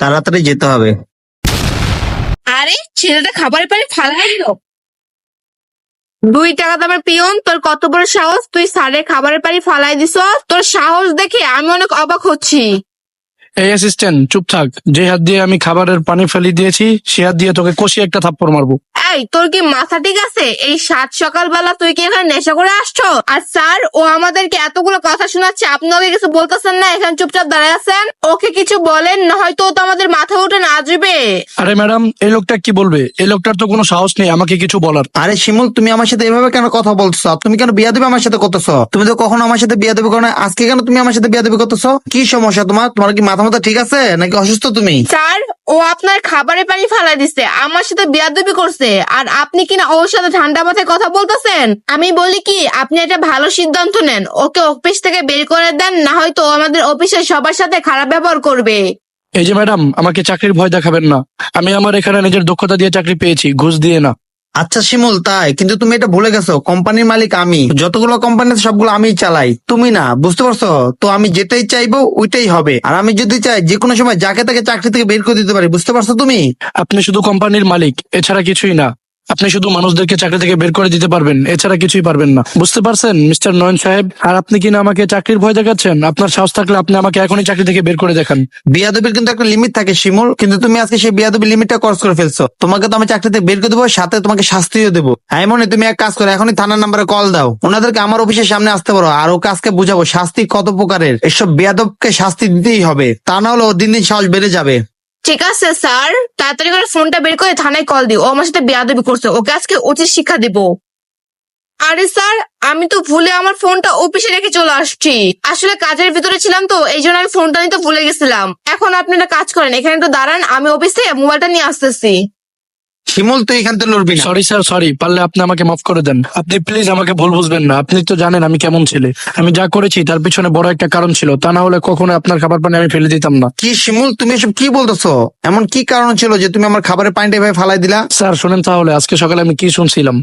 তাড়াতাড়ি যেতে হবে। আরে ছেলেটা খাবারের পানি ফালাই দিল। দুই টাকা দামের পিয়ন তোর কত বড় সাহস? তুই সারের খাবারের পানি ফালাই দিস। তোর সাহস দেখে আমি অনেক অবাক হচ্ছি। এই অ্যাসিস্ট্যান্ট চুপ থাক। যে হাত দিয়ে আমি খাবারের পানি ফেলি দিয়েছি সে হাত দিয়ে তোকে কষিয়ে একটা থাপ্পড় মারবো। এই তোর কি মাথা ঠিক আছে? এই সাত সকালবেলা তুই কি এখানে নেশা করে আসছো? আর স্যার ও আমাদেরকে এতগুলো কথা শোনাচ্ছে আপনি ওকে কিছু বলতেছেন না? এখানে চুপচাপ দাঁড়ায় আছেন? ওকে কিছু বলেন না হয়তো ও তো আমাদের মাথা উঠে নাচবে আরে ম্যাডাম এই লোকটা কি বলবে? এই লোকটার তো কোনো সাহস নেই আমাকে কিছু বলার। আরে শিমুল তুমি আমার সাথে এভাবে কেন কথা বলছো? তুমি কেন বিয়া দেবে আমার সাথে করতেছো? তুমি তো কখনো আমার সাথে বিয়া দেবে করো না আজকে কেন তুমি আমার সাথে বিয়া দেবে করতেছো? কি সমস্যা তোমার? তোমার কি মাথা মাথা ঠিক আছে? নাকি অসুস্থ তুমি? স্যার ও আপনার খাবারের পানি ফালাই দিছে, আমার সাথে বেয়াদবি করছে, আর আপনি কিনা ওর সাথে ঠান্ডা মাথায় কথা বলতেছেন? আমি বলি কি, আপনি একটা ভালো সিদ্ধান্ত নেন, ওকে অফিস থেকে বের করে দেন, না হয়তো আমাদের অফিসের সবার সাথে খারাপ ব্যবহার করবে। এই যে ম্যাডাম, আমাকে চাকরির ভয় দেখাবেন না। আমি আমার এখানে নিজের দক্ষতা দিয়ে চাকরি পেয়েছি, ঘুষ দিয়ে না। আচ্ছা শিমুল, তাই। কিন্তু তুমি এটা ভুলে গেছো। কোম্পানির মালিক আমি। যতগুলো কোম্পানি সবগুলো আমি চালাই। তুমি না, বুঝতে পারছ? তো আমি যেটাই চাইব, ওইটাই হবে। আর আমি যদি চাই যে কোনো সময় যাকে তাকে চাকরি থেকে বের করে দিতে পারি, বুঝতে পারছ তুমি? আপনি শুধু কোম্পানির মালিক, এছাড়া কিছুই না। আপনি শুধু মানুষদেরকে চাকরি থেকে বের করে দিতে পারবেন, এছাড়া কিছুই পারবেন না। বুঝতে পারছেন, মিস্টার নয়ন সাহেব? আর আপনি কিনা আমাকে চাকরির ভয় দেখাচ্ছেন? আপনার সাহস থাকলে আপনি আমাকে এখনই চাকরি থেকে বের করে দেখান। বিয়াদবির কিন্তু একটা লিমিট থাকে, শিমুল। কিন্তু তুমি আজকে সেই বিয়াদবির লিমিটটা ক্রস করে ফেলছো। তোমাকে তো আমি চাকরি থেকে বের করে দেবো, সাথে তোমাকে শাস্তিও দেবো। হ্যাঁ মনে, তুমি এক কাজ করো, এখনই থানার নাম্বারে কল দাও। ওনাদেরকে আমার অফিসের সামনে আসতে পারো আর ওকে আজকে বুঝাবো, শাস্তি কত প্রকারের? এসব বিয়াদবকে শাস্তি দিতেই হবে। তা না হলে ও দিন দিন সাহস বেড়ে যাবে। ঠিক আছে, স্যার। তাড়াতাড়ি করে ফোনটা বের করে থানায় কল দিও। ও আমার সাথে বেয়াদবি করছে। ওকে আজকে উচিত শিক্ষা দিব। আরে স্যার, আমি তো ভুলে আমার ফোনটা অফিসে রেখে চলে আসছি। আসলে কাজের ভিতরে ছিলাম তো, এই জন্য আমি ফোনটা নিতে ভুলে গেছিলাম। এখন আপনারা কাজ করেন, এখানে একটু দাঁড়ান, আমি অফিসে মোবাইলটা নিয়ে আসতেছি। শিমুল তো এখান থেকে লড়বি সরি স্যার সরি পারলে আপনি আমাকে মাফ করে দেন। আপনি প্লিজ আমাকে ভুল বুঝবেন না। আপনি তো জানেন আমি কেমন ছেলে। আমি যা করেছি তার পিছনে বড় একটা কারণ ছিল। তা না হলে কখনো আপনার খাবার পানি আমি ফেলে দিতাম না। কি শিমুল তুমি এসব কি বলতেছো? এমন কি কারণ ছিল যে তুমি আমার খাবারের পানিটা এভাবে ফালাই দিলা? স্যার শোনেন তাহলে আজকে সকালে আমি কি শুনছিলাম?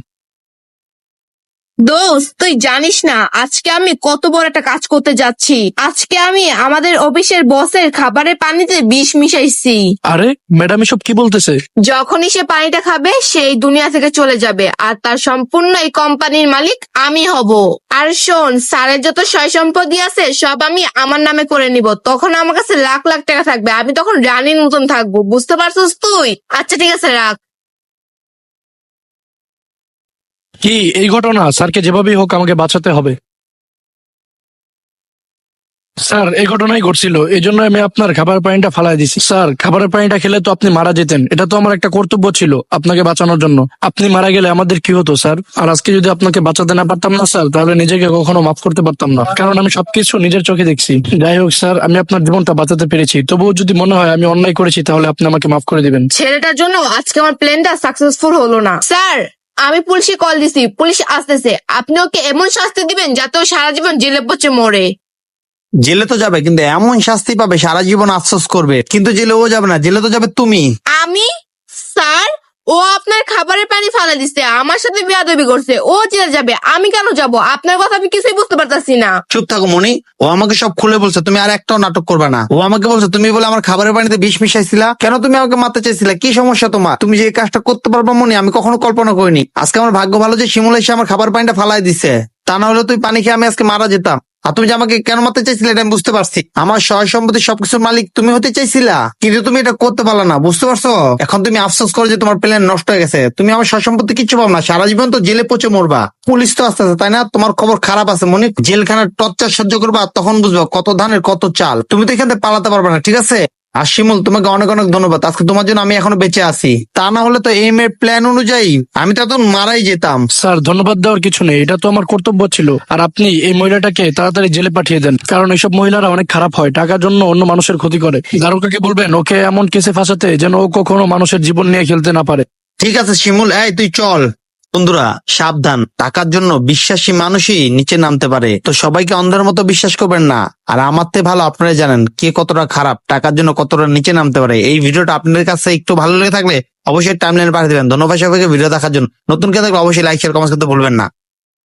দোস্ত তুই জানিস না আজকে আমি কত বড় একটা কাজ করতে যাচ্ছি। আজকে আমি আমাদের অফিসের বসের খাবারের পানিতে বিষ মিশাইছি। আরে ম্যাডাম এসব কি বলতেছে? যখনই সে পানিটা খাবে সেই দুনিয়া থেকে চলে যাবে আর তার সম্পূর্ণ এই কোম্পানির মালিক আমি হব। আর শোন স্যারের যত সয় সম্পত্তি আছে সব আমি আমার নামে করে নিব। তখন আমার কাছে লাখ লাখ টাকা থাকবে আমি তখন রানীর মতন থাকব বুঝতে পারছিস তুই? আচ্ছা ঠিক আছে রাখ। কি এই ঘটনা? স্যারকে যেভাবেই হোক আমাকে বাঁচাতে হবে। স্যার এই ঘটনাই ঘটছিল। এই জন্য আমি আপনার খাবার পানিটা ফালাই দিছি। স্যার খাবারের পানিটা খেলে তো আপনি মারা যেতেন। এটা তো আমার একটা কর্তব্য ছিল আপনাকে বাঁচানোর জন্য। আপনি মারা গেলে আমাদের কি হতো স্যার? আর আজকে যদি আপনাকে বাঁচাতে না পারতাম না স্যার তাহলে নিজেকে কখনো মাফ করতে পারতাম না। কারণ আমি সবকিছু নিজের চোখে দেখছি। যাই হোক স্যার আমি আপনার জীবনটা বাঁচাতে পেরেছি। তবুও যদি মনে হয় আমি অন্যায় করেছি তাহলে আপনি আমাকে মাফ করে দিবেন। ছেলেটার জন্য আজকে আমার প্ল্যানটা সাকসেসফুল হলো না। স্যার আমি পুলিশে কল দিছি। পুলিশ আসতেছে। আপনি ওকে এমন শাস্তি দিবেন যাতে ও সারা জীবন জেলে পচে মরে। জেলে তো যাবে কিন্তু এমন শাস্তি পাবে সারা জীবন আফসোস করবে। কিন্তু জেলে ও যাবে না জেলে তো যাবে তুমি। আমি ও আপনার খাবারের পানি ফালা দিচ্ছে আমার সাথে বিয়াদবি করছে, ও জেলে যাবে, আমি কেন যাব? আপনার কথা আমি কিছুই বুঝতে পারতাছি না। চুপ থাকো, মনি। ও আমাকে সব খুলে বলছে, তুমি আর একটাও নাটক করবে না। ও আমাকে বলছে, তুমি বলে আমার খাবারের পানিতে বিষ মিশাইছিলা, কেন তুমি আমাকে মারতে চাইছিলা? কি সমস্যা তোমার? তুমি যে কাজটা করতে পারবে, মনি, আমি কখনো কল্পনা করিনি। আজকে আমার ভাগ্য ভালো যে শিমুল এসে আমার খাবার পানিটা ফালাই দিছে। তা না হলে তুই পানি খেয়ে আমি আজকে মারা যেতাম। আর তুমি যে আমাকে কেন মারতে চাইছিলে এটা আমি বুঝতে পারছি। আমার সহায় সম্পত্তি সবকিছুর মালিক তুমি হতে চাইছিলা। কিন্তু তুমি এটা করতে পারলা না, বুঝতে পারছ? এখন তুমি আফসোস করো যে তোমার প্ল্যান নষ্ট হয়ে গেছে। তুমি আমার সহায় সম্পত্তি কিচ্ছু পাবো না, সারা জীবন তো জেলে পচে মরবা। পুলিশ তো আসতে তাই না? তোমার খবর খারাপ আছে মনে জেলখানার টর্চার সহ্য করবা, তখন বুঝবা কত ধানের কত চাল। তুমি তো এখান থেকে পালাতে পারবে না, ঠিক আছে? আর শিমুল তোমাকে অনেক অনেক ধন্যবাদ। আজকে তোমার জন্য আমি এখনও বেঁচে আছি। তা না হলে তো এম এর প্ল্যান অনুযায়ী আমি তো এখন মারাই যেতাম। স্যার ধন্যবাদ দেওয়ার কিছু নেই। এটা তো আমার কর্তব্য ছিল। আর আপনি এই মহিলাটাকে তাড়াতাড়ি জেলে পাঠিয়ে দেন। কারণ এইসব মহিলারা অনেক খারাপ হয়। টাকার জন্য অন্য মানুষের ক্ষতি করে। দারোগাকে বলবেন ওকে এমন কেসে ফাঁসাতে যেন ও কখনো মানুষের জীবন নিয়ে খেলতে না পারে। ঠিক আছে শিমুল এই তুই চল। বন্ধুরা, সাবধান। টাকার জন্য বিশ্বাসী মানুষই নিচে নামতে পারে। তো সবাইকে অন্ধের মতো বিশ্বাস করবেন না। আর আমার থেকে ভালো আপনারা জানেন কে কতটা খারাপ, টাকার জন্য কতটা নিচে নামতে পারে। এই ভিডিওটা আপনাদের কাছে একটু ভালো লেগে থাকলে অবশ্যই টাইম লাইনে পাঠিয়ে দেবেন। ধন্যবাদ সবাইকে ভিডিও দেখার জন্য। নতুন কে থাকলে অবশ্যই লাইক শেয়ার কমেন্ট করতে ভুলবেন না।